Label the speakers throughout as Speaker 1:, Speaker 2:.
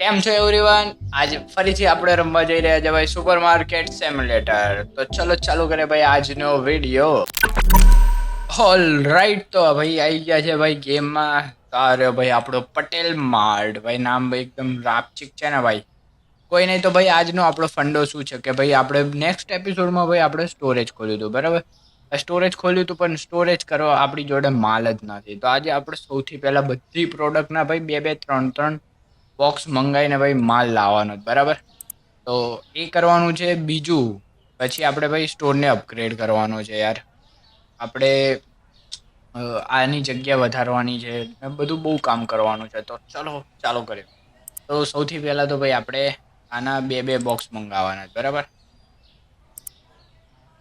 Speaker 1: કેમ છો એવરીવન આજે ફરીથી આપણે રમવા જઈ રહ્યા છે ભાઈ સુપર માર્કેટ સેમ્યુલેટર તો ચલો, ચાલુ કરે ભાઈ આજનો વીડિયો ઓલ રાઈટ તો ભાઈ આવી ગયા છે ભાઈ ગેમમાં. તારે ભાઈ આપણો પટેલ માર્ટ ભાઈ નામ ભાઈ એકદમ રાપચીક છે ને ભાઈ. કોઈ નહીં તો ભાઈ આજનો આપણો ફંડો શું છે કે ભાઈ આપણે નેક્સ્ટ એપિસોડમાં ભાઈ આપણે સ્ટોરેજ ખોલ્યું હતું, બરાબર? સ્ટોરેજ ખોલ્યું હતું પણ સ્ટોરેજ કરવા આપણી જોડે માલ જ નથી. તો આજે આપણે સૌથી પહેલાં બધી પ્રોડક્ટના ભાઈ બે બે, ત્રણ ત્રણ બોક્સ મંગાવીને ભાઈ માલ લાવવાનો બરાબર? તો એ કરવાનું છે બીજું, પછી આપણે ભાઈ સ્ટોરને અપગ્રેડ કરવાનો છે યાર. આપણે આની જગ્યા વધારવાની છે, ને બધું બહુ કામ કરવાનું છે. તો ચલો, ચાલો કરીએ. તો સૌથી પહેલાં તો ભાઈ આપણે આના બે બે બોક્સ મંગાવવાના છે, બરાબર?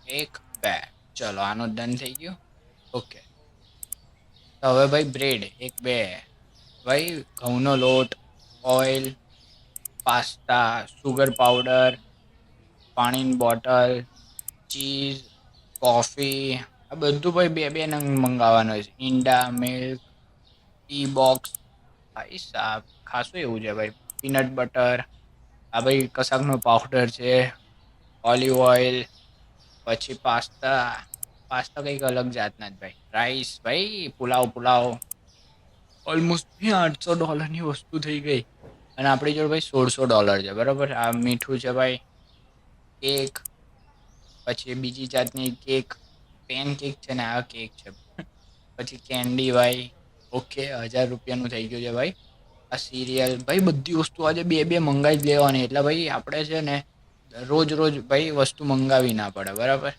Speaker 1: એક, બે. ચલો, આનો ડન થઈ ગયો. ઓકે તો હવે ભાઈ બ્રેડ એક, બે. ભાઈ ઘઉંનો લોટ ઓઇલ, પાસ્તા, સુગર પાવડર, પાણીની બોટલ, ચીઝ, કોફી, આ બધું ભાઈ બે બે નંગ મંગાવવાનું છે. ઈંડા, મિલ્ક, ટી બોક્સ. ભાઈ સાહેબ ખાસું એવું છે ભાઈ. પીનટ બટર, આ ભાઈ કશાકનો પાવડર છે. ઓલિવ ઓઇલ, પછી પાસ્તા. પાસ્તા કંઈક અલગ જાતના જ ભાઈ. રાઈસ, ભાઈ, પુલાવ પુલાવ. ઓલમોસ્ટ આઠસો ડોલરની વસ્તુ થઈ ગઈ. અને આપણી જોડે ભાઈ સોળસો ડોલર છે, બરાબર? આ મીઠું છે ભાઈ કેક પછી બીજી જાતની કેક પેન કેક છે ને આ કેક છે. પછી કેન્ડી ભાઈ, ઓકે, હજાર રૂપિયાનું થઈ ગયું છે ભાઈ. આ સિરિયલ ભાઈ બધી વસ્તુ આજે બે બે મંગાવી જ લેવાની. એટલે ભાઈ આપણે છે ને રોજ રોજ ભાઈ વસ્તુ મંગાવી ના પડે, બરાબર?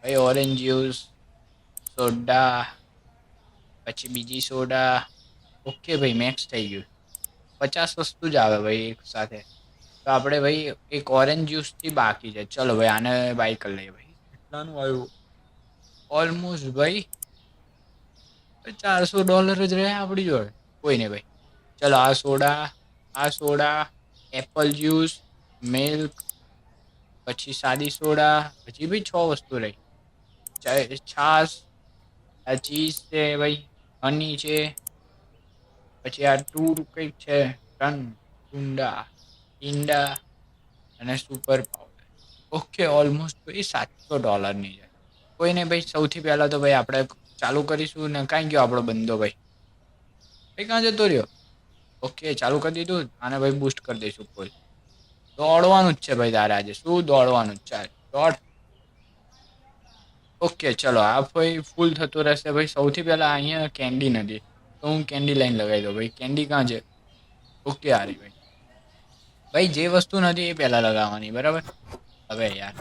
Speaker 1: ભાઈ ઓરેન્જ જ્યુસ સોડા પછી બીજી સોડા ઓકે ભાઈ મેક્સ થઈ ગયું. પચાસ વસ્તુ જ આવે ભાઈ એક સાથે. તો આપણે ભાઈ એક ઓરેન્જ જ્યુસથી બાકી છે. ચલો ભાઈ આને બાય કરી લઈએ ભાઈ. કેટલાનું આવ્યું? ઓલમોસ્ટ ભાઈ ચારસો ડોલર જ રહ્યા આપણી જોડે. કોઈ નહીં ભાઈ. ચલો આ સોડા આ સોડા એપલ જ્યુસ મિલ્ક પછી સાદી સોડા પછી બી છ વસ્તુ રહી. ચા- છાશ આ ચીઝ છે ભાઈ હની છે પછી આ ટૂર કંઈક છે ટન કુંડા ઈંડા અને સુપર પાવડર ઓકે, ઓલમોસ્ટ ભાઈ સાતસો ડોલરની છે. કોઈને ભાઈ સૌથી પહેલાં તો ભાઈ આપણે ચાલુ કરીશું ને કાંઈ ગયો આપણો બંદો ભાઈ? ભાઈ કાં જતો રહ્યો? ઓકે, ચાલુ કરી દીધું. આને ભાઈ બૂસ્ટ કરી દઈશું ફૂલ દોડવાનું જ છે ભાઈ તારે આજે. શું દોડવાનું જ છે? દોડ. ઓકે, ચલો, આ ભાઈ ફૂલ થતું રહેશે. ભાઈ સૌથી પહેલાં અહીંયા કેન્ડી નથી તો હું કેન્ડી લાઈન લગાવી દઉં. ભાઈ કેન્ડી કાં છે? ઓકે આ ભાઈ. ભાઈ, જે વસ્તુ નથી એ પહેલાં લગાવવાની, બરાબર? હવે યાર.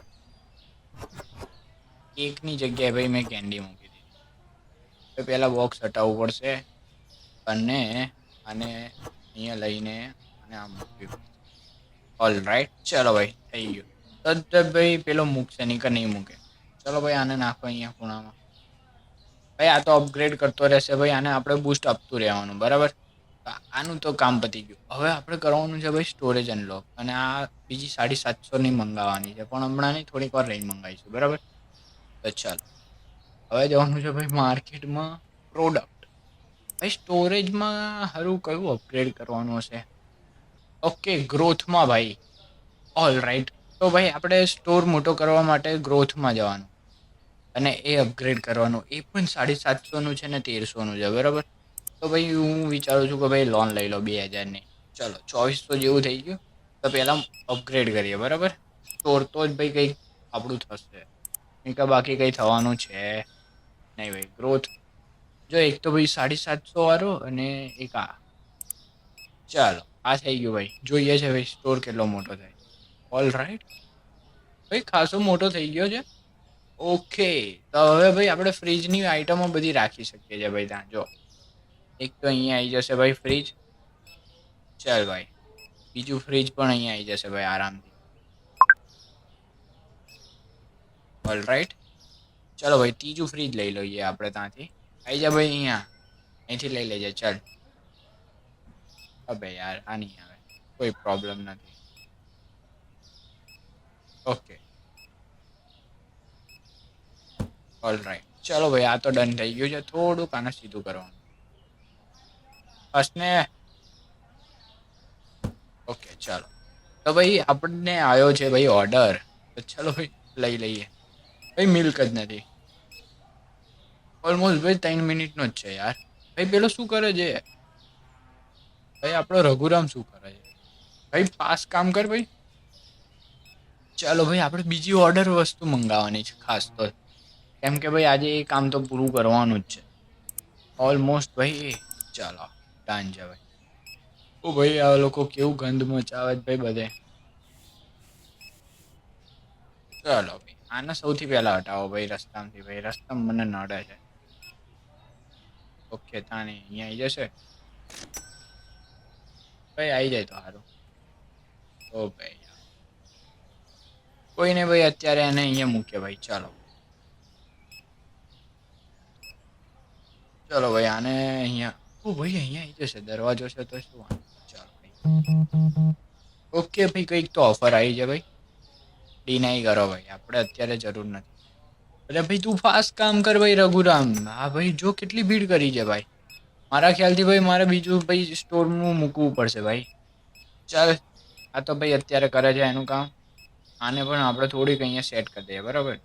Speaker 1: કેકની જગ્યાએ ભાઈ મેં કેન્ડી મૂકી દીધી. તો પહેલાં બોક્સ હટાવવું પડશે. અને આને અહીંયા લઈને અને આમ મૂકવી ઓલ રાઈટ ચલો ભાઈ, થઈ ગયું. તો ભાઈ, પેલો મૂકશે નહીં કે નહીં મૂકે. ચલો ભાઈ, આને નાખો અહીંયા ખૂણામાં. ભાઈ, આ તો અપગ્રેડ કરતો રહેશે ભાઈ, આને આપણે બૂસ્ટ આપતું રહેવાનું, બરાબર? આનું તો કામ પતી ગયું. હવે આપણે કરવાનું છે ભાઈ સ્ટોરેજ અનલોક અને આ બીજી સાડી સાતસોની મંગાવવાની છે, પણ હમણાં નહીં, થોડીક વાર રેન્જ મંગાવીશું, બરાબર? તો ચાલો. હવે જવાનું છે ભાઈ માર્કેટમાં પ્રોડક્ટ ભાઈ સ્ટોરેજમાં સારું કયું અપગ્રેડ કરવાનું હશે? ઓકે ગ્રોથમાં ભાઈ. ઓલ રાઈટ તો ભાઈ, આપણે સ્ટોર મોટો કરવા માટે ગ્રોથમાં જવાનું. અને એ અપગ્રેડ કરવાનું. એ પણ સાડી સાતસોનું છે ને તેરસોનું છે, બરાબર? તો ભાઈ હું વિચારું છું કે ભાઈ લોન લઈ લો બે હજારની. ચલો ચોવીસો જેવું થઈ ગયું, તો પહેલાં અપગ્રેડ કરીએ, બરાબર? સ્ટોર તો જ ભાઈ કંઈક આપણું થશે. નહીં કે બાકી કંઈ થવાનું છે નહીં ભાઈ ગ્રોથ જો એક તો ભાઈ સાડી સાતસો વાળો અને એક આ. ચાલો, આ થઈ ગયું ભાઈ. જોઈએ છે ભાઈ સ્ટોર કેટલો મોટો થાય. ઓલ રાઈટ ભાઈ, ખાસો મોટો થઈ ગયો છે. ઓકે તો હવે ભાઈ આપણે ફ્રીજની આઈટમો બધી રાખી શકીએ છીએ ભાઈ ત્યાં. જો, એક તો અહીંયા આવી જશે ભાઈ ફ્રીજ ચાલ ભાઈ. બીજું ફ્રીજ પણ અહીંયા આવી જશે ભાઈ આરામથી. ઓલ રાઈટ ચલો ભાઈ, ત્રીજું ફ્રીજ લઈ લઈએ આપણે ત્યાંથી. આવી જા ભાઈ અહીંયા. અહીંથી લઈ લેજે, ચાલ. અબે યાર, આ નહીં આવે. કોઈ પ્રોબ્લેમ નથી. ઓકે ઓલ રાઈટ ચલો ભાઈ, આ તો ડન થઈ ગયું છે. થોડુંક આને સીધું કરવાનું. ફર્સ્ટને ઓકે ચાલો. તો ભાઈ, આપણને આવ્યો છે ભાઈ ઓર્ડર તો ચલો ભાઈ, લઈ લઈએ. ભાઈ મિલ્ક જ નથી. ઓલમોસ્ટ ભાઈ ત્રણ મિનિટનો જ છે યાર. ભાઈ, પેલો શું કરે છે? ભાઈ, આપણો રઘુરામ શું કરે છે? ભાઈ પાસ કામ કર ભાઈ. ચાલો ભાઈ, આપણે બીજી ઓર્ડર વસ્તુ મંગાવવાની છે, ખાસ તો. કેમ કે ભાઈ આજે એ કામ તો પૂરું કરવાનું જ છે. ઓલમોસ્ટ ભાઈ ચાલો ટાઈમ છે ભાઈ ઓ ભાઈ આ લોકો કેવું ગંધ મચાવે છે ભાઈ બધે. ચાલો ભાઈ આને સૌથી પહેલા હટાવો ભાઈ રસ્તામાંથી ભાઈ રસ્તા મને નડે છે. ઓકે તાણી અહીંયા આવી જશે? ભાઈ આવી જાય તો સારું ઓ ભાઈ કોઈને ભાઈ અત્યારે એને અહીંયા મૂકીએ ભાઈ ચાલો. ચલો ભાઈ, આને અહીંયા ઓ ભાઈ, અહીંયા આવી જશે, દરવાજો છે તો શું? ચાલો ઓકે ભાઈ, કંઈક તો ઓફર આવી છે ભાઈ. ડિનાઈ કરો ભાઈ, આપણે અત્યારે જરૂર નથી. અરે ભાઈ, તું ફાસ્ટ કામ કર ભાઈ, રઘુરામ. હા ભાઈ, જો કેટલી ભીડ કરી છે ભાઈ. મારા ખ્યાલથી ભાઈ, મારે બીજું ભાઈ સ્ટોરનું મૂકવું પડશે ભાઈ. ચાલ, આ તો ભાઈ અત્યારે કરે છે એનું કામ. આને પણ આપણે થોડીક અહીંયા સેટ કરી દઈએ, બરાબર?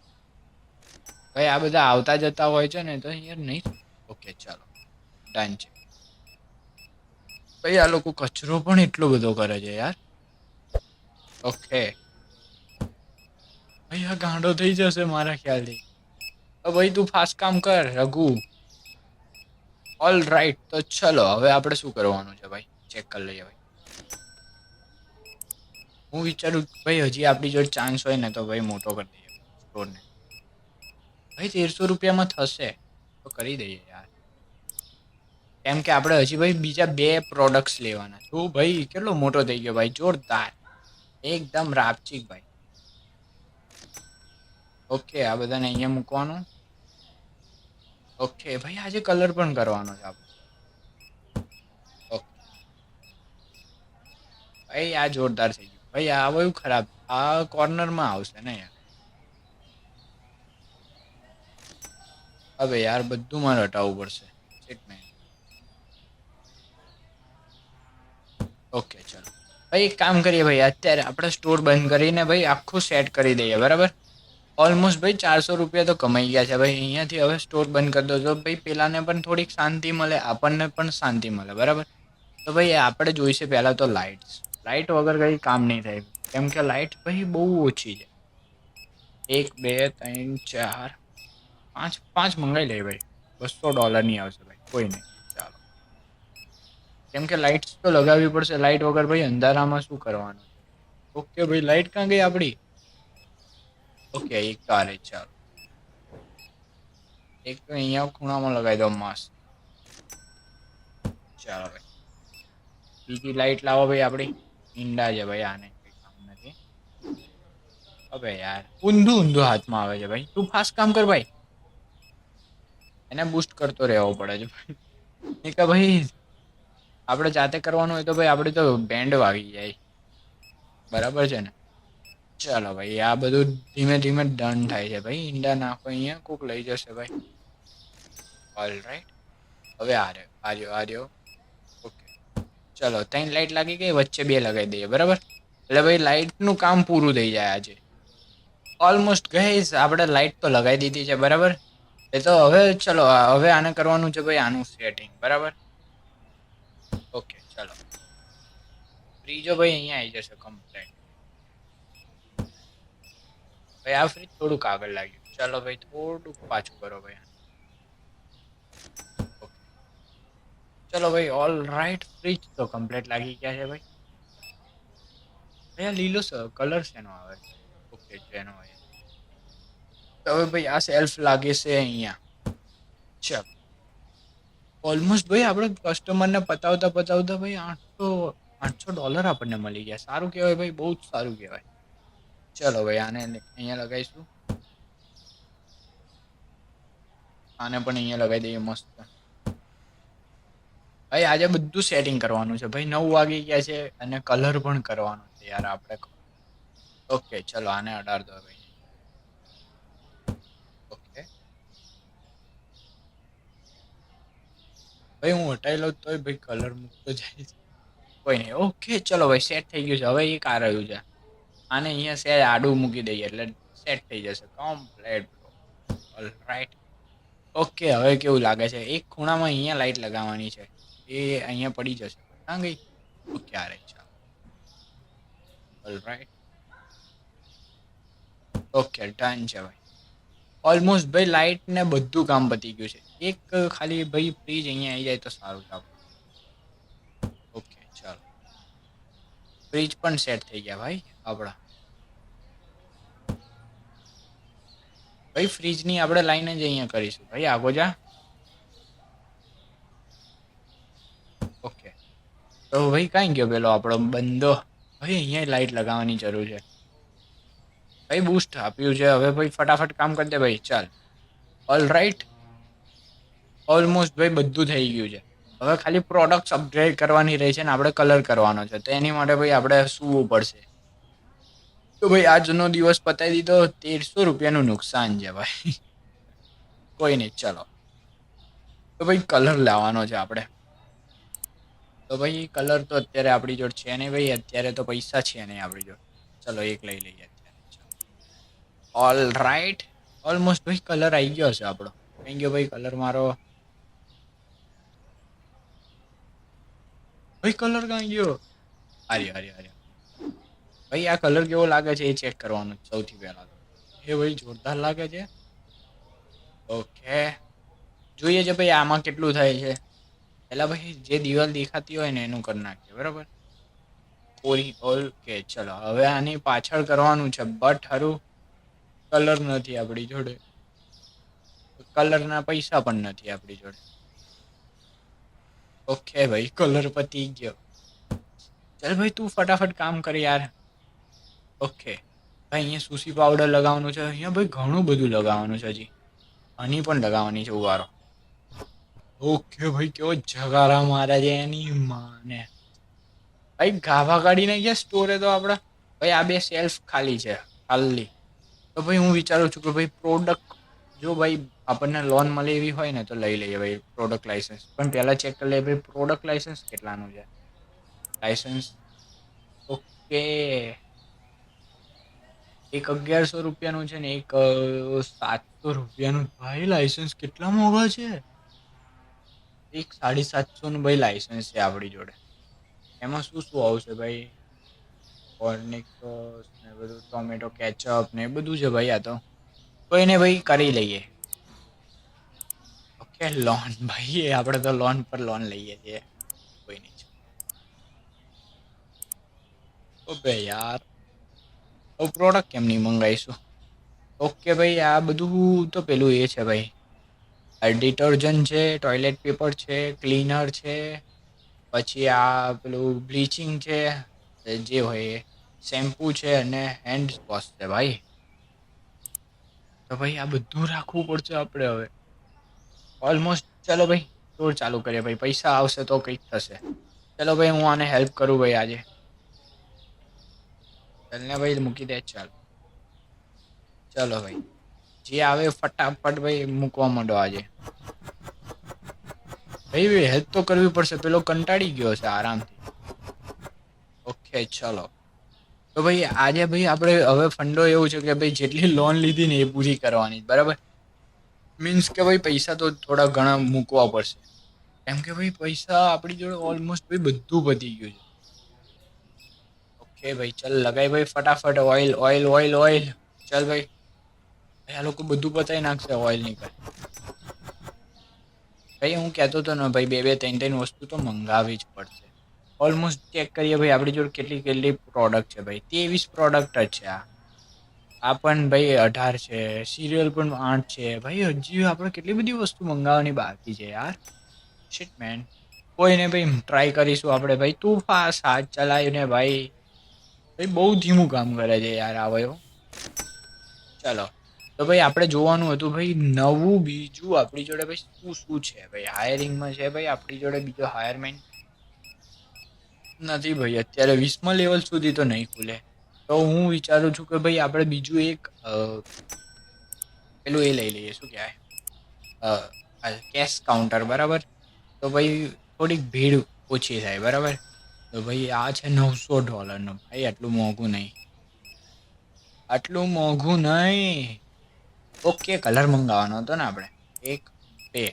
Speaker 1: ભાઈ, આ બધા આવતા જતા હોય છે ને, તો અહીંયા નહીં. ઓકે, ચાલો. ડન છે. ભાઈ, આ લોકો કચરો પણ એટલો બધો કરે છે યાર. ઓકે. ભાઈ, આ ગાંડો થઈ જશે મારા ખ્યાલથી. ભાઈ, તું ફાસ્ટ કામ કર, રઘુ. ઓલ રાઈટ તો ચલો, હવે આપણે શું કરવાનું છે ભાઈ? ચેક કરી લઈએ ભાઈ. હું વિચારું ભાઈ, હજી આપણી જોડે ચાન્સ હોય ને તો ભાઈ મોટો કરી દઈએ. સ્ટોરને ભાઈ, તેરસો રૂપિયામાં થશે. તો કરી દઈએ કેમ કે આપણે હજી ભાઈ બીજા બે પ્રોડક્ટ્સ લેવાના તું ભાઈ, કેટલો મોટો થઈ ગયો ભાઈ, જોરદાર. એકદમ રાપચીક ભાઈ. ઓકે, આ બધાને અહીંયા મૂકવાનું. ઓકે, ભાઈ, આજે કલર પણ કરવાનો છે આપણે. ભાઈ, આ જોરદાર થઈ ગયું. ભાઈ, આ બહુ ખરાબ, આ કોર્નરમાં આવશે ને યાર. હવે યાર, બધું મારે હટાવવું પડશે એક મિનિટ ઓકે ચલો ભાઈ, એક કામ કરીએ ભાઈ, અત્યારે આપણે સ્ટોર બંધ કરીને ભાઈ આખું સેટ કરી દઈએ, બરાબર? ઓલમોસ્ટ ભાઈ ચારસો રૂપિયા તો કમાઈ ગયા છે ભાઈ, અહીંયાથી હવે સ્ટોર બંધ કરી દો. તો ભાઈ પેલાને પણ થોડીક શાંતિ મળે, આપણને પણ શાંતિ મળે, બરાબર? તો ભાઈ આપણે જોઈશે પહેલાં તો લાઇટ્સ લાઇટ વગર કંઈ કામ નહીં થાય. કેમ કે લાઇટ ભાઈ બહુ ઓછી છે. એક, બે, ત્રણ, ચાર, પાંચ પાંચ મંગાવી લઈએ ભાઈ. બસો ડોલરની આવશે ભાઈ, કોઈ નહીં. કેમ કે લાઈટ તો લગાવવી પડશે. લાઇટ વગર ભાઈ અંધારામાં શું કરવાનું? ઓકે ભાઈ લાઇટ ક્યાં ગઈ આપણી ઓકે એક તો ચાલો એક તો અહીંયા ખૂણામાં લગાવી દો માસ્ક ચાલો ભાઈ. બીજી લાઇટ લાવો ભાઈ આપણી ઈંડા છે ભાઈ આને. કંઈ કામ નથી. હવે યાર, ઊંધું ઊંધું હાથમાં આવે છે ભાઈ. તું ફાસ્ટ કામ કર ભાઈ. એને બૂસ્ટ કરતો રહેવો પડે છે ભાઈ. કે ભાઈ આપણે જાતે કરવાનું હોય તો ભાઈ આપણે તો બેન્ડ વાગી જાય. બરાબર છે ને? ચાલો ભાઈ, આ બધું ધીમે ધીમે ડન થાય છે ભાઈ. ઈંડા નાખો અહીંયા, કોક લઈ જશે ભાઈ. ઓલ રાઈટ હવે આ રહ્યો આ રહ્યો આ રહ્યો. ઓકે ચલો, ત્રણ લાઈટ લાગી ગઈ, વચ્ચે બે લગાવી દઈએ, બરાબર? એટલે ભાઈ લાઇટનું કામ પૂરું થઈ જાય આજે. ઓલમોસ્ટ ગઈસ આપણે લાઇટ તો લગાવી દીધી છે, બરાબર? એ તો હવે, ચલો હવે આને કરવાનું છે ભાઈ, આનું સેટિંગ બરાબર? ઓકે ચલો ત્રીજો ભાઈ અહીંયા આવી જશે કમ્પ્લેટ ભાઈ આ ફ્રીજ થોડુંક આગળ લાગ્યું ચાલો ભાઈ થોડુંક પાછું કરો ભાઈ ઓકે ચલો ભાઈ ઓલ રાઈટ ફ્રીજ તો કમ્પ્લીટ લાગી ગયા છે ભાઈ અહીંયા લીલો કલર શેનો આવે છે ઓકે જેનો હોય તો હવે ભાઈ આ સેલ્ફ લાગે છે અહીંયા ચાલ ઓલમોસ્ટ ભાઈ, આપણે કસ્ટમરને પતાવતા પતાવતા ભાઈ આઠસો આઠસો ડોલર આપણને મળી ગયા. સારું કહેવાય ભાઈ, બહુ જ સારું કહેવાય. ચલો ભાઈ, આને અહીંયા લગાવીશું. આને પણ અહીંયા લગાવી દઈએ મસ્ત. ભાઈ, આજે બધું સેટિંગ કરવાનું છે. ભાઈ, નવ વાગી ગયા છે અને કલર પણ કરવાનો છે યાર આપણે. ઓકે ચલો, આને અઢાર દો ભાઈ ઓકે ભાઈ, હું હટાઈ લઉં તોય ભાઈ કલર મૂકતો જાય છે. કોઈ નહીં ઓકે ચલો ભાઈ સેટ થઈ ગયું છે. હવે એક આ રહ્યું છે. આને અહીંયા સેજ આડું મૂકી દઈએ એટલે સેટ થઈ જશે. કમ્પ્લેટ ઓલ રાઈટ ઓકે હવે કેવું લાગે છે? એક ખૂણામાં અહીંયા લાઈટ લગાવવાની છે. એ અહીંયા પડી જશે. ના ગઈ? ઓકે આ રહી, ચાલો. ઓલ રાઈટ ઓકે ડન છે, ભાઈ. ઓલમોસ્ટ ભાઈ લાઇટ ને બધું કામ પતી ગયું છે. એક ખાલી ભાઈ ફ્રીજ અહીંયા આવી જાય તો સારું છે ઓકે ચાલો. ફ્રીજ પણ સેટ થઈ ગયા ભાઈ, આપણા. ભાઈ ફ્રીજની આપણે લાઈન જ અહીંયા કરીશું. ભાઈ, આગો જા. ઓકે તો ભાઈ, કાંઈ ગયો પેલો આપણો બંધો ભાઈ, અહીંયા લાઈટ લગાવવાની જરૂર છે. ભાઈ બૂસ્ટ આપ્યું છે. હવે ભાઈ, ફટાફટ કામ કરી દે ભાઈ. ચાલ. ઓલ રાઈટ ઓલમોસ્ટ ભાઈ, બધું થઈ ગયું છે. હવે ખાલી પ્રોડક્ટ્સ અપગ્રેડ કરવાની રહી છે ને આપણે કલર કરવાનો છે. તો એની માટે ભાઈ, આપણે સૂવું પડશે. તો ભાઈ, આજનો દિવસ પતાવી દીધો. તેરસો રૂપિયાનું નુકસાન છે ભાઈ. કોઈ નહીં, ચલો. તો ભાઈ કલર લાવવાનો છે આપણે. તો ભાઈ કલર તો અત્યારે આપણી જોડે છે નહીં ભાઈ. અત્યારે તો પૈસા છે નહીં આપણી જોડે. ચલો, એક લઈ લઈએ. ઓલ રાઈટ ઓલમોસ્ટ ભાઈ કલર આવી ગયો છે આપણો. થઈ ગયો ભાઈ કલર મારો. ભાઈ કલર ક્યાં ગયો? આર્ય આર્ય આર્ય. ભાઈ આ કલર કેવો લાગે છે એ ચેક કરવાનું સૌથી પહેલા તો. એ ભાઈ જોરદાર લાગે છે. ઓકે જોઈએ છે ભાઈ આમાં કેટલું થાય છે. પહેલાં ભાઈ જે દિવાલ દેખાતી હોય ને એનું કરી નાખીએ, બરાબર? ઓરી કે ચલો. હવે આની પાછળ કરવાનું છે. બટ હારું. કલર નથી આપણી જોડે. કલરના પૈસા પણ નથી આપણી જોડે. ઓકે ભાઈ કલર પતી ગયો. ચાલ ભાઈ, તું ફટાફટ કામ કર યાર. ઓકે ભાઈ, અહીંયા સુસી પાવડર લગાવવાનું છે. અહીંયા ભાઈ ઘણું બધું લગાવવાનું છે હજી. હની પણ લગાવવાની છે, ઉવારો. ઓકે ભાઈ, કેવો જગારા મારે છે એની માને. ભાઈ, ગાભા કાઢીને ગયા સ્ટોરે તો આપણા? ભાઈ, આ બે સેલ્ફ ખાલી છે, ખાલી. તો ભાઈ હું વિચારું છું કે ભાઈ પ્રોડક્ટ જો ભાઈ આપણને લોન મળે એવી હોય ને તો લઈ લઈએ ભાઈ પ્રોડક્ટ લાઇસન્સ પણ પહેલાં ચેક કરી લઈએ ભાઈ પ્રોડક્ટ લાઇસન્સ કેટલાનું છે? Licence okay. એક અગિયારસો રૂપિયાનું છે ને એક સાતસો રૂપિયાનું ભાઈ લાઇસન્સ કેટલા મોંઘા છે? એક સાડી સાતસોનું ભાઈ લાઇસન્સ છે આપણી જોડે. એમાં શું શું આવશે ભાઈ? ફોર્નિક બધું ટોમેટો કેચઅપ ને બધું છે ભાઈ આ તો. કોઈને ભાઈ કરી લઈએ. ઓકે લોન ભાઈ આપણે તો લોન પર લોન લઈએ છીએ. કોઈ નહીં ઓકે યાર. હું પ્રોડક્ટ કેમ નહીં મંગાવીશું? ઓકે ભાઈ, આ બધું તો પેલું એ છે ભાઈ. ડિટર્જન્ટ છે ટોયલેટ પેપર છે ક્લીનર છે, પછી આ પેલું બ્લીચિંગ છે, જે હોય એ. શેમ્પૂ છે અને હેન્ડ વોશ છે ભાઈ. તો ભાઈ આ બધું રાખવું પડશે આપણે હવે. ઓલમોસ્ટ ચલો ભાઈ ટૂર ચાલુ કરીએ ભાઈ. પૈસા આવશે તો કંઈક થશે. ચલો ભાઈ, હું આને હેલ્પ કરું ભાઈ આજે. ચલને ભાઈ, મૂકી દે, ચાલ. ચલો ભાઈ. જે આવે ફટાફટ ભાઈ મૂકવા માંડો આજે. ભાઈ ભાઈ હેલ્પ તો કરવી પડશે. પેલો કંટાળી ગયો છે આરામથી. ઓકે ચલો. તો ભાઈ, આજે ભાઈ આપણે હવે ફંડો એવું છે કે ભાઈ જેટલી લોન લીધી ને એ પૂરી કરવાની બરાબર? મીન્સ કે ભાઈ પૈસા તો થોડા ઘણા મૂકવા પડશે. કેમ કે ભાઈ પૈસા આપણી જોડે ઓલમોસ્ટ ભાઈ બધું પતી ગયું છે. ઓકે ભાઈ, ચાલ લગાઈ ભાઈ ફટાફટ ઓઇલ ઓઇલ ઓઇલ ઓઇલ ચાલ ભાઈ. ભાઈ, આ લોકો બધું પતાવી નાખશે ઓઇલ નીકળ ભાઈ, હું કહેતો તો ને, ભાઈ બે બે ત્રણ ત્રણ વસ્તુ તો મંગાવી જ પડશે. ઓલમોસ્ટ ચેક કરીએ ભાઈ, આપણી જોડે કેટલી કેટલી પ્રોડક્ટ છે ભાઈ? ત્રેવીસ પ્રોડક્ટ જ છે આ. આ પણ ભાઈ અઢાર છે સિરિયલ પણ આઠ છે. ભાઈ, હજી આપણે કેટલી બધી વસ્તુ મંગાવવાની બાકી છે યાર? શિટ મેન કોઈને ભાઈ ટ્રાય કરીશું આપણે ભાઈ. તું ફાસ્ટ હાથ ચલાવીને ભાઈ. ભાઈ, બહુ ધીમું કામ કરે છે યાર આવ્યો ચલો. તો ભાઈ, આપણે જોવાનું હતું ભાઈ, નવું બીજું આપણી જોડે ભાઈ શું શું છે? ભાઈ હાયરિંગમાં છે ભાઈ, આપણી જોડે બીજો હાયરમેન નથી ભાઈ, અત્યારે વીસમા લેવલ સુધી તો નહીં ખુલે. તો હું વિચારું છું કે ભાઈ આપણે બીજું એક પેલું એ લઈ લઈએ, શું કહેવાય? કેશ કાઉન્ટર બરાબર? તો ભાઈ થોડીક ભીડ ઓછી થાય, બરાબર? તો ભાઈ આ છે નવસો ડોલરનો ભાઈ આટલું મોંઘું નહીં. આટલું મોંઘું નહીં. ઓકે કલર મંગાવવાનો હતો ને આપણે. એક, બે.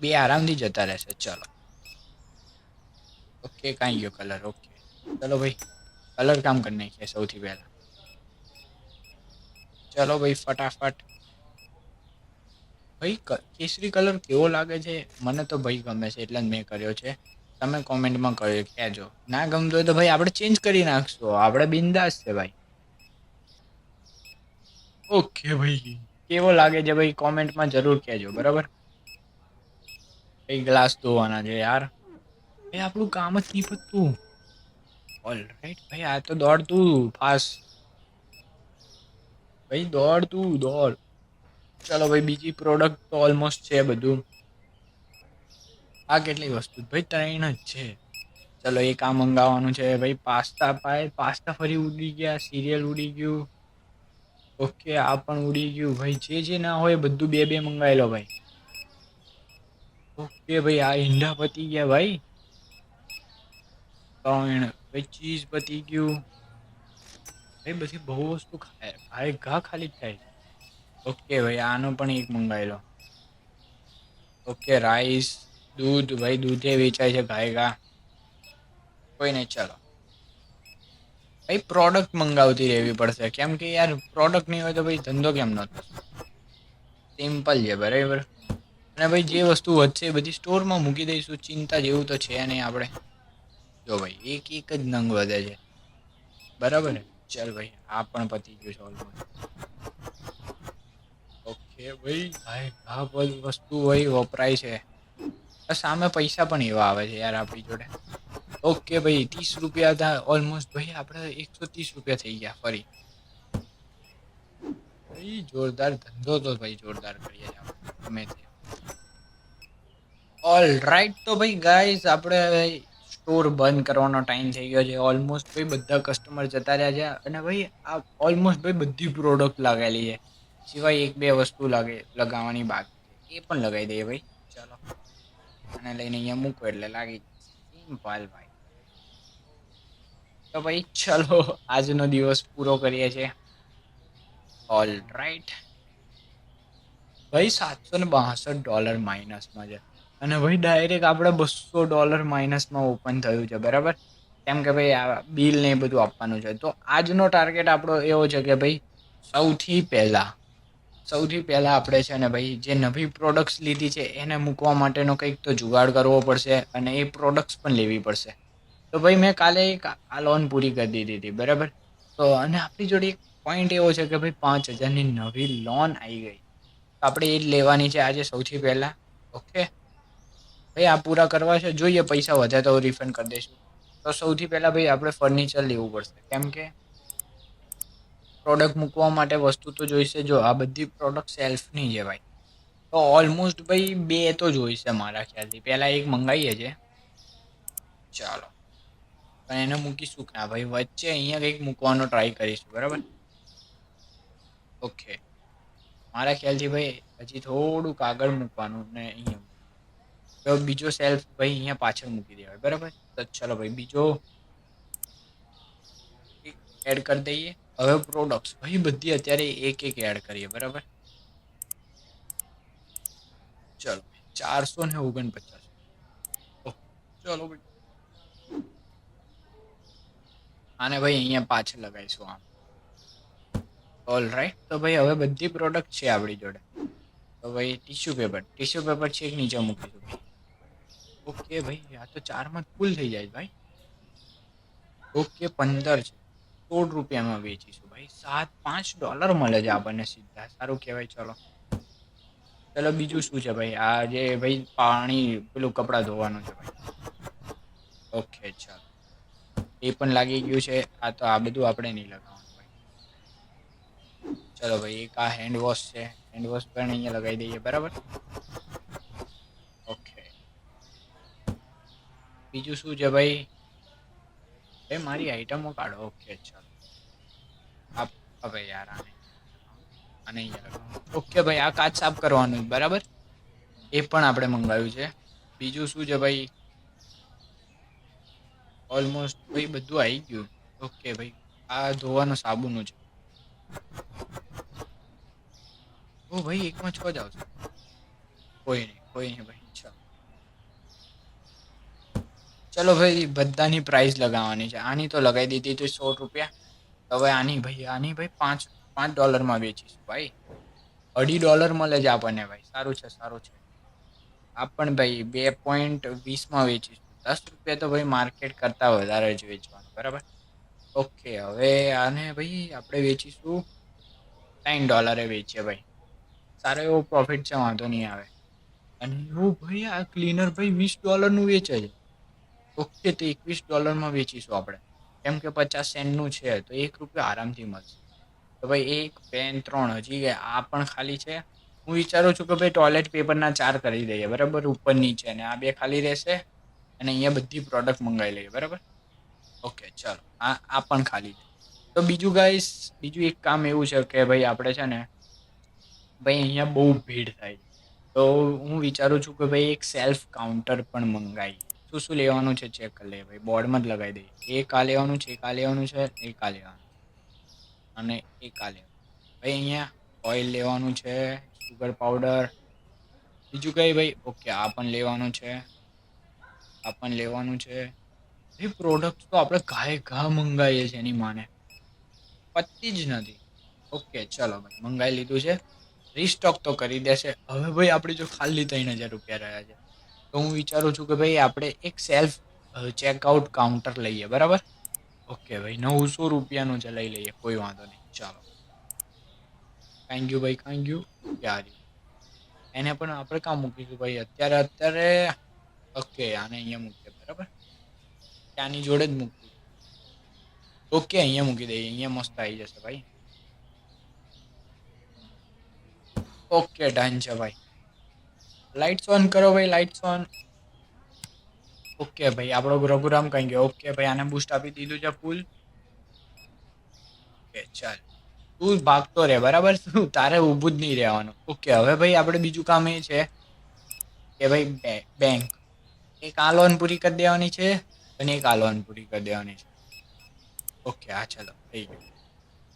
Speaker 1: બે આરામથી જતા રહેશે, ચલો. ઓકે કાંઈ ગયો કલર ઓકે ચલો ભાઈ કલર કામ કરી નાખીએ સૌથી પહેલાં. ચલો ભાઈ ફટાફટ. ભાઈ કેસરી કલર કેવો લાગે છે? મને તો ભાઈ ગમે છે એટલે જ મેં કર્યો છે. તમે કોમેન્ટમાં કહ્યું કહેજો. ના ગમતો હોય તો ભાઈ આપણે ચેન્જ કરી નાખશું. આપણે બિંદાસ છે ભાઈ. ઓકે ભાઈ. કેવો લાગે છે ભાઈ? કોમેન્ટમાં જરૂર કહેજો બરાબર? ભાઈ ગ્લાસ ધોવાના છે યાર? એ આપણું કામ જ નહીં પતતું. ઓલ રાઈટ ભાઈ, આ તો દોડ તું ફાસ્ટ ભાઈ, દોડ તું, દોડ. ચલો ભાઈ, બીજી પ્રોડક્ટ તો ઓલમોસ્ટ છે બધું. આ કેટલી વસ્તુ? ભાઈ, ત્રણ જ છે. ચલો, એક આ મંગાવવાનું છે. ભાઈ, પાસ્તા પાય, પાસ્તા ફરી ઉડી ગયા સિરિયલ ઉડી ગયું. ઓકે, આ પણ ઉડી ગયું. ભાઈ, જે જે ના હોય બધું બે બે મંગાવી લો ભાઈ. ઓકે, ભાઈ, આ ઈંડા પતી ગયા, ભાઈ. ત્રણ ચીઝ પતી ગયું. ભાઈ, બધી બહુ વસ્તુ ખાય ભાઈ ઘા ખાલી જ થાય છે. ઓકે ભાઈ, આનો પણ એક મંગાવી લો. ઓકે, રાઈસ, દૂધ, ભાઈ, દૂધે વેચાય છે ગાય ગા કોઈ નહીં, ચાલો. ભાઈ પ્રોડક્ટ મંગાવતી રહેવી પડશે. કેમ કે યાર પ્રોડક્ટ નહીં હોય તો ભાઈ ધંધો કેમ ન થશે સિમ્પલ છે, બરાબર? અને ભાઈ, જે વસ્તુ વધશે એ બધી સ્ટોરમાં મૂકી દઈશું. ચિંતા જેવું તો છે નહીં આપણે. જો ભાઈ, એક એક જ નંગ વધે છે. બરાબર ચાલ ભાઈ, આ પણ પતી ગયું છે ઓલમોસ્ટ ઓકે ભાઈ ભાઈ, આ બધી વસ્તુ ભાઈ વપરાય છે. સામે પૈસા પણ એવા આવે છે યાર આપણી જોડે. ઓકે ભાઈ, ત્રીસ રૂપિયા હતા ઓલમોસ્ટ ભાઈ, આપણે એકસો ત્રીસ રૂપિયા થઈ ગયા, ફરી. ભાઈ, જોરદાર ધંધો તો ભાઈ જોરદાર કરીએ આપણે, ગમે તે. ઓલ રાઈટ તો ભાઈ ગાઈઝ આપણે સ્ટોર બંધ કરવાનો ટાઈમ થઈ ગયો છે. ઓલમોસ્ટ ભાઈ બધા કસ્ટમર જતા રહ્યા છે અને ભાઈ આ ઓલમોસ્ટ ભાઈ બધી પ્રોડક્ટ લગાવેલી છે. સિવાય એક બે વસ્તુ લાગે, લગાવવાની બાકી એ પણ લગાવી દઈએ ભાઈ. ચાલો. અને લઈને અહીંયા મૂકો એટલે લાગી સિમ્પલ ભાઈ. તો ભાઈ ચલો, આજનો દિવસ પૂરો કરીએ છીએ. ઓલ રાઈટ ભાઈ સાતસો ને બાસઠ ડોલર માઇનસમાં છે. અને ભાઈ ડાયરેક્ટ આપણે બસો ડોલર માઇનસમાં ઓપન થયું છે, બરાબર? કેમ કે ભાઈ આ બિલ ને એ બધું આપવાનું છે. તો આજનો ટાર્ગેટ આપણો એવો છે કે ભાઈ સૌથી પહેલાં સૌથી પહેલાં આપણે છે ને ભાઈ જે નવી પ્રોડક્ટ્સ લીધી છે, એને મૂકવા માટેનો કંઈક તો જુગાડ કરવો પડશે અને એ પ્રોડક્ટ્સ પણ લેવી પડશે. તો ભાઈ મેં કાલે એક આ લોન પૂરી કરી દીધી હતી, બરાબર? તો અને આપણી જોડે એક પોઈન્ટ એવો છે કે ભાઈ પાંચ હજારની નવી લોન આવી ગઈ. તો આપણે એ જ લેવાની છે આજે સૌથી પહેલાં ઓકે ભાઈ આ પૂરા કરવા છે, જોઈએ પૈસા વધે તો રિફંડ કરી દઈશું. તો સૌથી પહેલાં ભાઈ આપણે ફર્નિચર લેવું પડશે. કેમ કે પ્રોડક્ટ મૂકવા માટે વસ્તુ તો જોઈશે જો, આ બધી પ્રોડક્ટ સેલ્ફની છે ભાઈ. તો ઓલમોસ્ટ ભાઈ બે તો જોઈશે મારા ખ્યાલથી. પહેલાં એક મંગાવીએ છે. ચાલો. પણ એને મૂકીશું ક્યાં ભાઈ? વચ્ચે અહીંયા કંઈક મૂકવાનો ટ્રાય કરીશું, બરાબર? ઓકે મારા ખ્યાલથી ભાઈ હજી થોડુંક આગળ મૂકવાનું ને અહીંયા તો બીજો સેલ્ફ ભાઈ અહીંયા પાછળ મૂકી દેવાય બરાબર તો ચલો ભાઈ બીજો એડ કરી દઈએ હવે પ્રોડક્ટ્સ ભાઈ બધી અત્યારે એક એક એડ કરીએ બરાબર ચલો ચારસો ને ઓગણપચાસ ઓહ, ચલો ભાઈ આને ભાઈ અહીંયા પાછળ લગાવીશું આમ ઓલ રાઈટ તો ભાઈ હવે બધી પ્રોડક્ટ છે આપણી જોડે તો ભાઈ ટીશ્યુ પેપર ટીશ્યુ પેપર છે એક નીચે મૂકીશું ભાઈ ઓકે ભાઈ, આ તો ચારમાં ફૂલ થઈ જાય ભાઈ. ઓકે, પંદર છે. સોળ રૂપિયામાં વેચીશું ભાઈ. સાત, પાંચ ડોલર મળે છે આપણને સીધા. સારું કહેવાય, ચલો. ચલો, બીજું શું છે ભાઈ? આ જે ભાઈ પાણી, પેલું કપડાં ધોવાનું છે ભાઈ. ઓકે, ચાલો. એ પણ લાગી ગયું છે. આ તો, આ બધું આપણે નહીં લગાવવાનું ભાઈ. ચલો ભાઈ, એક આ હેન્ડ વોશ છે. હેન્ડ વોશ પણ અહીંયા લગાવી દઈએ, બરાબર ઓકે બીજું શું છે ભાઈ? એ મારી આઈટમો કાઢો. ઓકે ચાલો. હવે યાર આને. અહીંયા ઓકે ભાઈ, આ કાચ સાફ કરવાનું બરાબર? એ પણ આપણે મંગાવ્યું છે. બીજું શું છે ભાઈ? ઓલમોસ્ટ ભાઈ, બધું આવી ગયું. ઓકે ભાઈ. આ ધોવાનું સાબુનું છે. ઓ ભાઈ, એકમાં છ જ આવશે. કોઈ નહીં કોઈ નહીં ભાઈ. ચાલો ભાઈ, બધાની પ્રાઇસ લગાવવાની છે. આની તો લગાવી દીધી હતી સો રૂપિયા. હવે આની ભાઈ આની ભાઈ પાંચ પાંચ ડોલરમાં વેચીશું ભાઈ. અઢી ડોલર મળે છે આપણને ભાઈ. સારું છે સારું છે. આ પણ ભાઈ બે પોઈન્ટ વીસમાં વેચીશું. દસ રૂપિયા તો ભાઈ માર્કેટ કરતાં વધારે જ વેચવાનું, બરાબર? ઓકે, હવે આને ભાઈ આપણે વેચીશું ત્રણ ડોલરે વેચીએ ભાઈ. સારો એવો પ્રોફિટ છે, વાંધો નહીં આવે. અને એવું ભાઈ, આ ક્લીનર ભાઈ વીસ ડોલરનું વેચે છે. ઓકે તો એકવીસ ડોલરમાં વેચીશું આપણે. કેમ કે પચાસ સેન્ટનું છે, તો એક રૂપિયો આરામથી મળશે. તો ભાઈ એક પેન ત્રણ, હજી આ પણ ખાલી છે. હું વિચારું છું કે ભાઈ ટોયલેટ પેપરના ચાર કરી દઈએ, બરાબર? ઉપર નીચે અને આ બે ખાલી રહેશે અને અહીંયા બધી પ્રોડક્ટ મંગાવી લઈએ, બરાબર? ઓકે ચાલો. આ આ પણ ખાલી છે. તો બીજું ગાઈસ બીજું એક કામ એવું છે કે ભાઈ આપણે છે ને, ભાઈ અહીંયા બહુ ભીડ થાય. તો હું વિચારું છું કે ભાઈ એક સેલ્ફ કાઉન્ટર પણ મંગાવી શું શું લેવાનું છે? ચેક કરી લઈએ ભાઈ. બોર્ડમાં જ લગાવી દઈએ. એક આ લેવાનું છે એક આ લેવાનું છે એક આ લેવાનું અને એક આ લેવાનું ભાઈ, અહીંયા ઓઇલ લેવાનું છે સુગર પાવડર બીજું કઈ ભાઈ? ઓકે આ પણ લેવાનું છે. આ પણ લેવાનું છે. એ પ્રોડક્ટ તો આપણે ઘાએ ઘા મંગાવીએ છીએ, એની માને. પતી જ નથી. ઓકે ચલો ભાઈ, મંગાવી લીધું છે. રીસ્ટોક તો કરી દેશે. હવે ભાઈ, આપણે જો ખાલી ત્રણ હજાર રૂપિયા રહ્યા છે. તો હું વિચારું છું કે ભાઈ આપણે એક સેલ્ફ ચેકઆઉટ કાઉન્ટર લઈએ, બરાબર? ઓકે ભાઈ, નવસો રૂપિયાનું છે લઈ લઈએ, કોઈ વાંધો નહીં, ચાલો. થેન્ક યુ ભાઈ થેન્ક યુ યાર એને પણ આપણે કામ મૂકીશું, ભાઈ, અત્યારે અત્યારે ઓકે આને અહીંયા મૂકીએ, બરાબર? ત્યાંની જોડે જ મૂકવું ઓકે અહીંયા મૂકી દઈએ, અહીંયા મસ્ત આવી જશે, ભાઈ. ઓકે ડન છે, ભાઈ. લાઇટ્સ ઓન કરો ભાઈ લાઇટ્સ ઓન ઓકે ભાઈ, આપણો રઘુરામ કઈ ગયો? ઓકે ભાઈ, આને બૂસ્ટ આપી દીધું છે ફૂલ ઓકે ચાલ. તું ભાગતો રહે, બરાબર? શું? તારે ઊભું જ નહીં રહેવાનું. ઓકે હવે ભાઈ, આપણે બીજું કામ એ છે કે ભાઈ બેંક એક આ લોન પૂરી કરી દેવાની છે અને એક આ લોન પૂરી કરી દેવાની છે. ઓકે હા, ચલો, થઈ ગયું.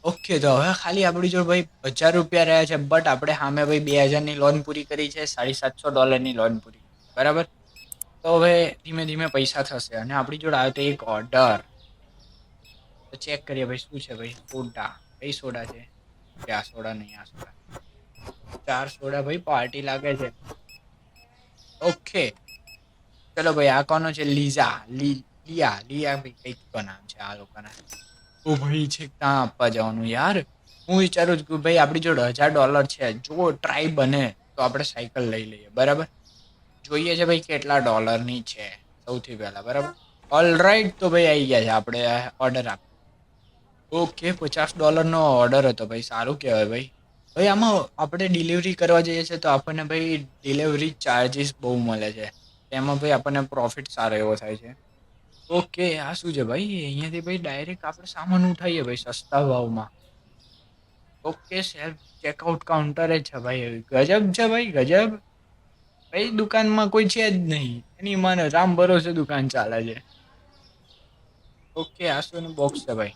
Speaker 1: ઓકે, તો હવે ખાલી આપણી જોડે ભાઈ હજાર રૂપિયા રહ્યા છે બટ આપણે સામે ભાઈ બે હજારની લોન પૂરી કરી છે, સાડી સાતસો ડોલરની લોન પૂરી. બરાબર? તો હવે ધીમે ધીમે પૈસા થશે અને આપણી જોડે આવ્યો તો એક ઓર્ડર તો ચેક કરીએ ભાઈ, શું છે ભાઈ? સોડા. કઈ સોડા છે? આ સોડા નહીં, આ સોડા. ચાર સોડા ભાઈ પાર્ટી લાગે છે. ઓકે. ચલો ભાઈ, આ કોનો છે? લીઝા. લી, લિયા. લિયા ભાઈ કંઈક નામ છે, આ લોકોના. ઓ ભાઈ છે, ક્યાં આપવા જવાનું યાર? હું વિચારું છું કે ભાઈ, આપણી જોડે હજાર ડોલર છે. જો ટ્રાય બને તો આપણે સાયકલ લઈ લઈએ, બરાબર? જોઈએ છે ભાઈ કેટલા ડોલરની છે, સૌથી પહેલાં, બરાબર? ઓલ રાઈટ તો ભાઈ આવી ગયા છે, આપણે ઓર્ડર આપ ઓકે પચાસ ડોલરનો ઓર્ડર હતો ભાઈ, સારું કહેવાય ભાઈ. ભાઈ, આમાં આપણે ડિલિવરી કરવા જઈએ છીએ તો આપણને ભાઈ ડિલિવરી ચાર્જીસ બહુ મળે છે. એમાં ભાઈ આપણને પ્રોફિટ સારો એવો થાય છે. ઓકે, આ શું છે ભાઈ? અહીંયાથી ભાઈ ડાયરેક્ટ આપણે સામાન ઉઠાઈએ ભાઈ સસ્તા ભાવમાં. ઓકે, સેલ્ફ ચેકઆઉટ કાઉન્ટર છે ભાઈ. ગજબ છે ભાઈ, ગજબ. ભાઈ, દુકાનમાં કોઈ છે જ નહીં. એની મને રામ ભરોસે દુકાન ચાલે છે. ઓકે, આ શું બોક્સ છે ભાઈ?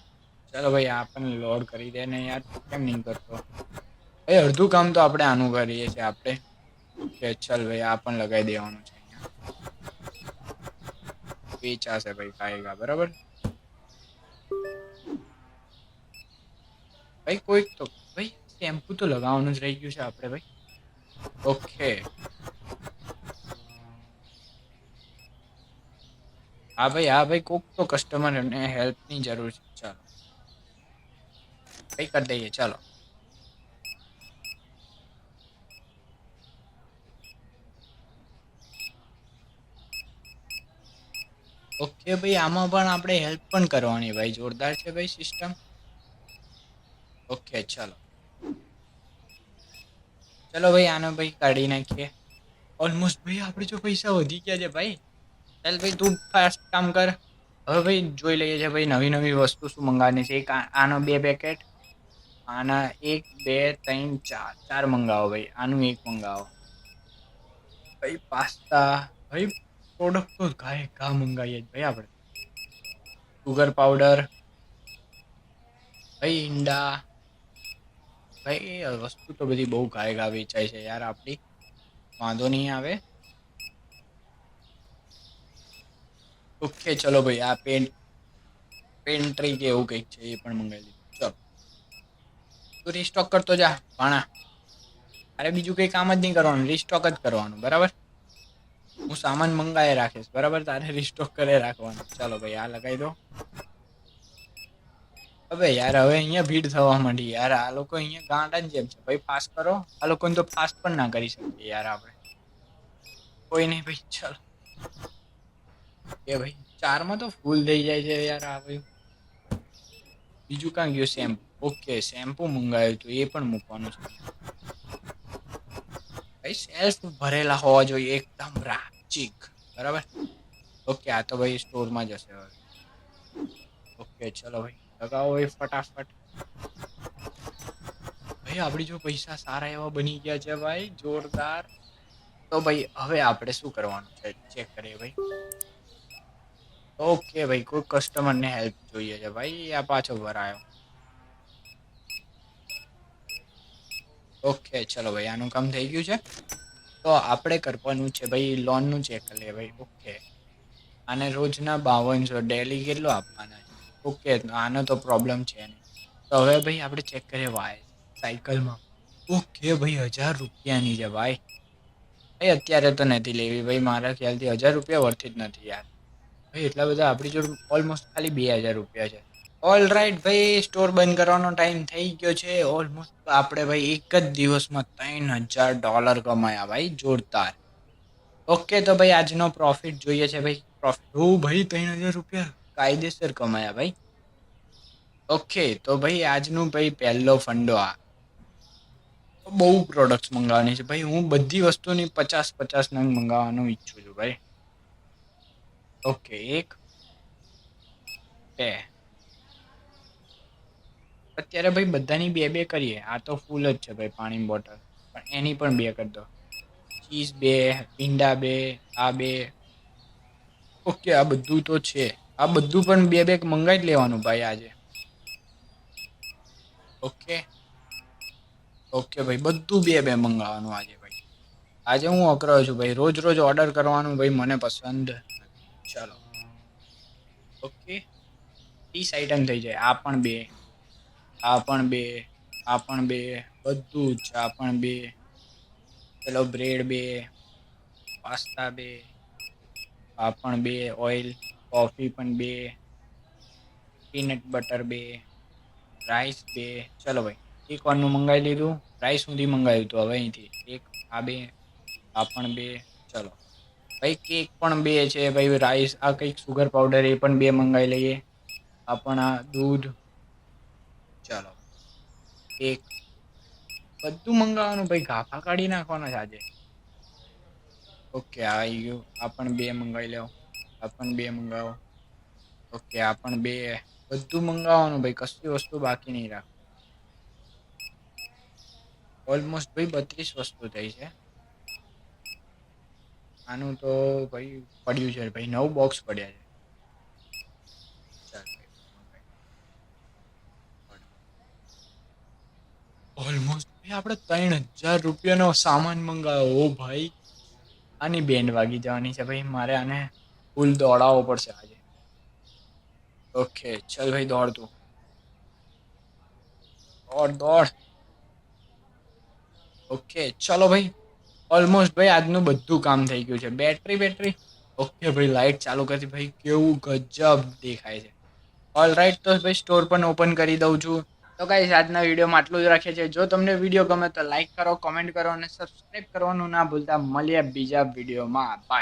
Speaker 1: ચાલો ભાઈ, આ પણ લોડ કરી દે ને યાર. કેમ નહીં કરતો? ભાઈ, અડધું કામ તો આપણે આનું કરીએ છીએ આપણે. કે ચાલ ભાઈ, આ પણ લગાવી દેવાનું છે. વેચાશે ભાઈ ખાએગા બરાબર? ભાઈ, કોઈક તો, ભાઈ શેમ્પુ તો લગાવવાનું જ રહી ગયું છે આપણે ભાઈ. ઓકે હા ભાઈ હા ભાઈ, કોક તો કસ્ટમરને હેલ્પની જરૂર છે. ચાલો. ભાઈ કરી દઈએ, ચાલો. ઓકે ભાઈ, આમાં પણ આપણે હેલ્પ પણ કરવાની ભાઈ, જોરદાર છે ભાઈ સિસ્ટમ ઓકે ચાલો. ચલો ભાઈ, આને ભાઈ કાઢી નાખીએ. ઓલમોસ્ટ ભાઈ, આપણે જો પૈસા વધી ગયા છે ભાઈ. ચાલ ભાઈ, તું ફાસ્ટ કામ કર. હવે ભાઈ, જોઈ લઈએ છે ભાઈ, નવી નવી વસ્તુ શું મંગાવવાની છે. એક આનો બે પેકેટ આના એક, બે, ત્રણ, ચાર. ચાર મંગાવો ભાઈ, આનું એક મંગાવો. ભાઈ, પાસ્તા. ભાઈ પ્રોડક્ટ તો ઘાય ઘા મંગાવીએ જ ભાઈ આપણે. સુગર પાવડર ભાઈ ઈંડા, ભાઈ વસ્તુ તો બધી બહુ ગાય ગા વેચાય છે યાર આપણી. વાંધો નહીં આવે. ઓકે ચલો ભાઈ, આ પેન્ટ પેન્ટ્રી કે એવું કંઈક છે એ પણ મંગાવી લીધું. ચલો. તું રીસ્ટોક કરતો જા, ભાણા. અરે બીજું કંઈ કામ જ નહીં કરવાનું રીસ્ટોક જ કરવાનું, બરાબર? હું સામાન મંગાવી રાખીશ. બરાબર? તારે રિસ્ટોક કરે રાખવાનું. ચાલો ભાઈ, આ લગાવી દો. હવે યાર, હવે અહીંયા ભીડ થવા માંડી. યાર, આ લોકો અહીંયા ગાંડા જેમ છે. ભાઈ ફાસ્ટ કરો. આ લોકોને તો ફાસ્ટ પણ ના કરી શકીએ યાર આપણે. કોઈ નહીં ભાઈ, ચાલો. એ ભાઈ, ચારમાં તો ફૂલ થઈ જાય છે યાર આ ભાઈ. બીજું કાં ગયું? શેમ્પુ. ઓકે, શેમ્પુ મંગાવ્યું હતું એ પણ મૂકવાનું છે. ભાઈ સેલ્સ ભરેલા હોવા જોઈએ, એકદમ રાચીક બરાબર? ઓકે, આ તો ભાઈ સ્ટોરમાં જશે હવે. ઓકે, ચલો ભાઈ, લગાવો ભાઈ ફટાફટ. ભાઈ, આપણી જો પૈસા સારા એવા બની ગયા છે ભાઈ, જોરદાર. તો ભાઈ, હવે આપણે શું કરવાનું છે? ચેક કરીએ ભાઈ. ઓકે ભાઈ, કોઈ કસ્ટમરને હેલ્પ જોઈએ છે ભાઈ, આ પાછો ભરાયો ઓકે ચલો ભાઈ, આનું કામ થઈ ગયું છે. તો આપણે કરવાનું છે ભાઈ લોનનું ચેક કરીએ ભાઈ. ઓકે આને રોજના બાવનસો ડેલી કેટલો આપવાના છે? ઓકે આનો તો પ્રોબ્લેમ છે નહીં. તો હવે ભાઈ, આપણે ચેક કરીએ વાય સાયકલમાં. ઓકે ભાઈ, હજાર રૂપિયાની છે ભાઈ. ભાઈ, અત્યારે તો નથી લેવી ભાઈ, મારા ખ્યાલથી હજાર રૂપિયા વર્થ જ નથી યાર. ભાઈ, એટલા બધા આપણી જોડે ઓલમોસ્ટ ખાલી બે હજાર રૂપિયા છે. ઓલ રાઈટ ભાઈ સ્ટોર બંધ કરવાનો ટાઈમ થઈ ગયો છે. ઓલમોસ્ટ આપણે ભાઈ એક જ દિવસમાં ત્રણ હજાર ડોલર કમાયા ભાઈ જોરદાર. ઓકે તો ભાઈ આજનો પ્રોફિટ જોઈએ છે ભાઈ. પ્રોફિટ હું ભાઈ ત્રણ હજાર રૂપિયા. કાયદેસર કમાયા ભાઈ. ઓકે તો ભાઈ આજનું ભાઈ પહેલો ફંડો આ. બહુ પ્રોડક્ટ્સ મંગાવવાની છે. ભાઈ હું બધી વસ્તુની પચાસ પચાસ નંગ મંગાવવાનું ઈચ્છું છું ભાઈ. ઓકે એક બે અત્યારે ભાઈ બધાની બે બે કરીએ. આ તો ફૂલ જ છે ભાઈ પાણીની બોટલ પણ એની પણ બે કરી દો. ચીઝ બે ઈંડા બે, આ બે. ઓકે, આ બધું તો છે. આ બધું પણ બે બે મંગાવી જ લેવાનું ભાઈ આજે. ઓકે? ઓકે ભાઈ, બધું બે બે મંગાવવાનું આજે ભાઈ. આજે હું અકરાયો છું ભાઈ. રોજ રોજ ઓર્ડર કરવાનું ભાઈ મને પસંદ ચાલો. ઓકે? ત્રીસ આઈટમ થઈ જાય. આ પણ બે. આ પણ બે, આ પણ બે, બધું જ આ પણ બે. પેલો બ્રેડ બે, પાસ્તા બે, આ પણ બે ઓઇલ કોફી પણ બે, પીનટ બટર બે, રાઈસ બે. ચલો ભાઈ, એક વારનું મંગાવી લીધું, રાઈસ સુધી મંગાવ્યું હતું હવે અહીંથી. એક, આ બે, આ પણ બે, ચલો. ભાઈ, કેક પણ બે છે, ભાઈ, રાઈસ, આ કંઈક સુગર પાવડર એ પણ બે મંગાવી લઈએ. આ પણ આ દૂધ એક બધું મંગાવવાનું. ભાઈ ગાફા કાઢી નાખવાના છે આજે. ઓકે આવી ગયું આ પણ બે મંગાવી લો આ પણ બે મંગાવો. ઓકે, આ પણ બે. બધું મંગાવવાનું ભાઈ, કશી વસ્તુ બાકી નહીં રાખ ઓલમોસ્ટ ભાઈ બત્રીસ વસ્તુ થઈ છે. આનું તો ભાઈ પડ્યું છે. ભાઈ નવ બોક્સ પડ્યા છે ચાલ ભાઈ, મંગાવી. ઓલમોસ્ટ આપણે ત્રણ હજાર રૂપિયાનો સામાન મંગાવ્યો. ઓ ભાઈ. આની બેન્ડ વાગી જવાની છે ભાઈ. મારે આને ફૂલ દોડાવવો પડશે આજે. ઓકે, ચલ ભાઈ, દોડ તું. દોડ દોડ. ઓકે, ચલો ભાઈ. ઓલમોસ્ટ ભાઈ, આજનું બધું કામ થઈ ગયું છે. બેટરી બેટરી ઓકે ભાઈ લાઇટ ચાલુ કરી. ભાઈ, કેવું ગજબ દેખાય છે. ઓલ રાઈટ તો ભાઈ સ્ટોર પણ ઓપન કરી દઉં છું. તો કઈ આજના વિડીયોમાં આટલું જ રાખીએ છીએ. જો તમને વીડિયો ગમે તો લાઈક કરો કોમેન્ટ કરો અને સબસ્ક્રાઈબ કરવાનું ના ભૂલતા. મળીએ બીજા વિડીયોમાં બાય